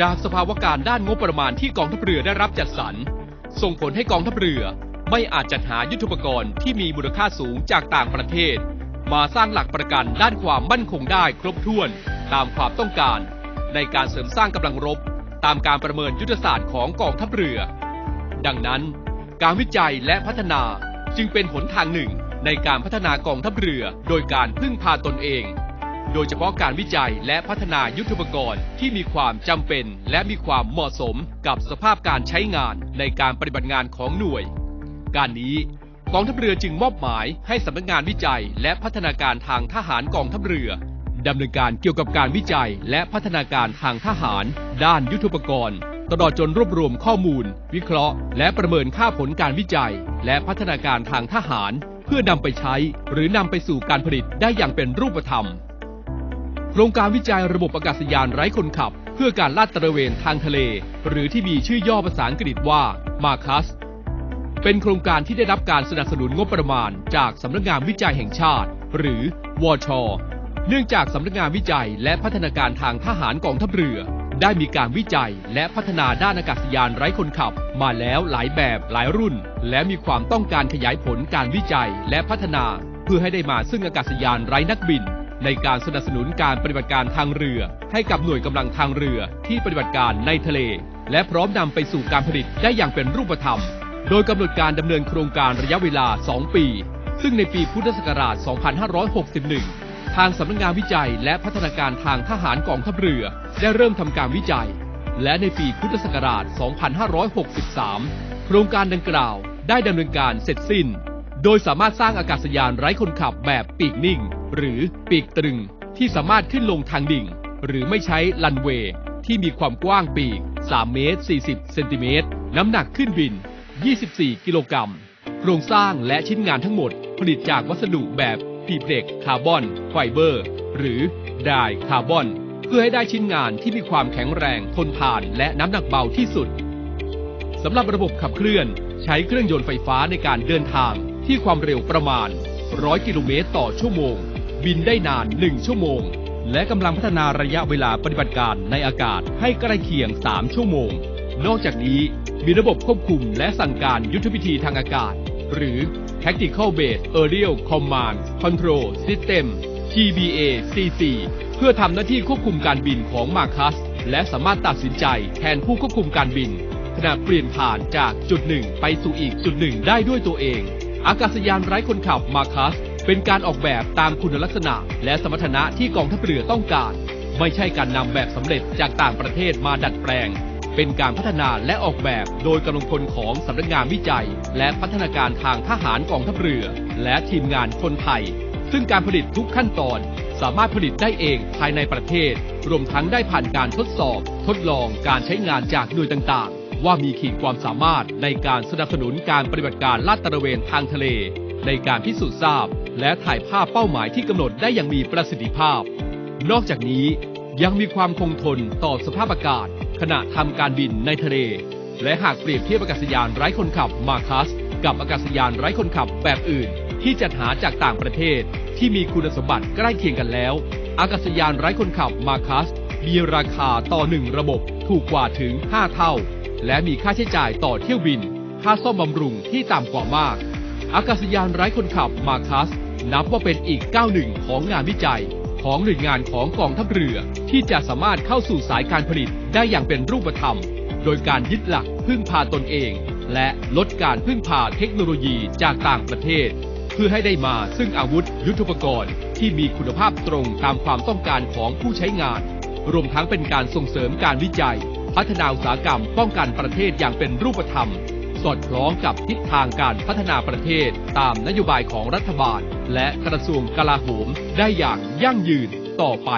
จากสภาวะการด้านงบประมาณที่กองทัพเรือได้รับจัดสรร ส่งผลให้กองทัพเรือไม่อาจจัดหายุทธปกรณ์ที่มีมูลค่าสูงจากต่างประเทศ มาสร้างหลักประกันด้านความมั่นคงได้ครบถ้วนตามความต้องการ ในการเสริมสร้างกำลังรบ ตามการประเมินยุทธศาสตร์ของกองทัพเรือ ดังนั้น การวิจัยและพัฒนาจึงเป็นหนทางหนึ่งในการพัฒนากองทัพเรือโดยการพึ่งพาตนเอง โดยเฉพาะการวิจัยและพัฒนายุทธปกรณ์ที่มีความจำเป็น และมีความเหมาะสมกับสภาพการใช้งานในการปฏิบัติงานของหน่วย การนี้กองทัพเรือจึงมอบหมายให้สำนักงานวิจัย และพัฒนาการทางทหารกองทัพเรือดำเนินการเกี่ยวกับการวิจัยและพัฒนาการทางทหาร ด้านยุทธปกรณ์ตลอดจนรวบรวมข้อมูล วิเคราะห์ และประเมินค่าผลการวิจัย และพัฒนาการทางทหาร เพื่อนำไปใช้ หรือนำไปสู่การผลิตได้อย่างเป็นรูปธรรม โครงการวิจัยระบบอากาศยานไร้คนขับ เพื่อการลาดตระเวนทางทะเล หรือที่มีชื่อย่อภาษาอังกฤษว่า MARCUS เป็นโครงการที่ได้รับการสนับสนุนงบประมาณ จากสำนักงานวิจัยแห่งชาติ หรือวชเนื่องจากสำนักงานวิจัยและพัฒนาการทางทหารกองทัพเรือ ได้มีการวิจัยและพัฒนาด้านอากาศยานไร้คนขับ มาแล้วหลายแบบหลายรุ่น และมีความต้องการขยายผลการวิจัยและพัฒนา เพื่อให้ได้มาซึ่งอากาศยานไร้นักบิน ในการสนับสนุนการปฏิบัติการทางเรือ ให้กับหน่วยกำลังทางเรือที่ปฏิบัติการในทะเล และพร้อมนำไปสู่การผลิตได้อย่างเป็นรูปธรรม โดยกำหนดการดำเนินโครงการระยะเวลา 2 ปี ซึ่งในปีพุทธศักราช 2561 ทางสำนักงานวิจัยและพัฒนาการทางทหารกองทัพเรือ ได้เริ่มทำการวิจัย และในปีพุทธศักราช 2563 โครงการดังกล่าวได้ดำเนินการเสร็จสิ้น โดยสามารถสร้างอากาศยานไร้คนขับแบบปีกนิ่ง หรือปีกตรึง ที่สามารถขึ้นลงทางดิ่ง หรือไม่ใช้ลันเวย์ ที่มีความกว้างปีก 3 เมตร 40 เซนติเมตร น้ำหนักขึ้นบิน 24 กิโลกรัม โครงสร้างและชิ้นงานทั้งหมด ผลิตจากวัสดุแบบพีเพล็กคาร์บอน ไฟเบอร์ หรือไดคาร์บอน เพื่อให้ได้ชิ้นงานที่มีความแข็งแรง ทนทานและน้ำหนักเบาที่สุดสำหรับระบบขับเคลื่อน ใช้เครื่องยนต์ไฟฟ้าในการเดินทาง ที่ความเร็วประมาณ 100 กิโลเมตรต่อชั่วโมง บินได้นาน 1 ชั่วโมง และกำลังพัฒนาระยะเวลาปฏิบัติการในอากาศให้ใกล้เคียง 3 ชั่วโมง นอกจากนี้มีระบบควบคุมและสั่งการยุทธวิธีทางอากาศ หรือ Tactical Base Aerial Command Control System TBA CC เพื่อทำหน้าที่ควบคุมการบินของมาคัส และสามารถตัดสินใจแทนผู้ควบคุมการบินขณะเปลี่ยนผ่านจากจุดหนึ่งไปสู่อีกจุดหนึ่งได้ด้วยตัวเอง อากาศยานไร้คนขับมาคัสเป็นการออกแบบตามคุณลักษณะ และสมรรถนะที่กองทัพเรือต้องการ ไม่ใช่การนำแบบสำเร็จจากต่างประเทศมาดัดแปลง เป็นการพัฒนาและออกแบบโดยกำลังพลของสำนักงานวิจัย และพัฒนาการทางทหารกองทัพเรือ และทีมงานคนไทย ซึ่งการผลิตทุกขั้นตอนสามารถผลิตได้เองภายในประเทศ รวมทั้งได้ผ่านการทดสอบ ทดลองการใช้งานจากหน่วยต่าง ว่ามีขีดความสามารถในการสนับสนุนการปฏิบัติการลาดตระเวนทางทะเล ในการพิสูจน์ทราบ และถ่ายภาพเป้าหมายที่กำหนดได้อย่างมีประสิทธิภาพ นอกจากนี้ยังมีความคงทนต่อสภาพอากาศ ขณะทำการบินในทะเล และหากเปรียบเทียบอากาศยานไร้คนขับมาคัส กับอากาศยานไร้คนขับแบบอื่น ที่จัดหาจากต่างประเทศที่มีคุณสมบัติใกล้เคียงกันแล้ว อากาศยานไร้คนขับมาคัสมีราคาต่อหนึ่งระบบถูกกว่าถึง 5 เท่า และมีค่าใช้จ่ายต่อเที่ยวบิน ค่าซ่อมบำรุงที่ต่ำกว่ามาก อากาศยานไร้คนขับมาคัส นับว่าเป็นอีกก้าวหนึ่งของงานวิจัย ของหน่วยงานของกองทัพเรือ ที่จะสามารถเข้าสู่สายการผลิตได้อย่างเป็นรูปธรรม โดยการยึดหลักพึ่งพาตนเอง และลดการพึ่งพาเทคโนโลยีจากต่างประเทศ เพื่อให้ได้มาซึ่งอาวุธยุทโธปกรณ์ ที่มีคุณภาพตรงตามความต้องการของผู้ใช้งาน รวมทั้งเป็นการส่งเสริมการวิจัย พัฒนาอุตสาหกรรมป้องกันประเทศอย่างเป็นรูปธรรม สอดคล้องกับทิศทางการพัฒนาประเทศตามนโยบายของรัฐบาล และกระทรวงกลาโหมได้อย่างยั่งยืนต่อไป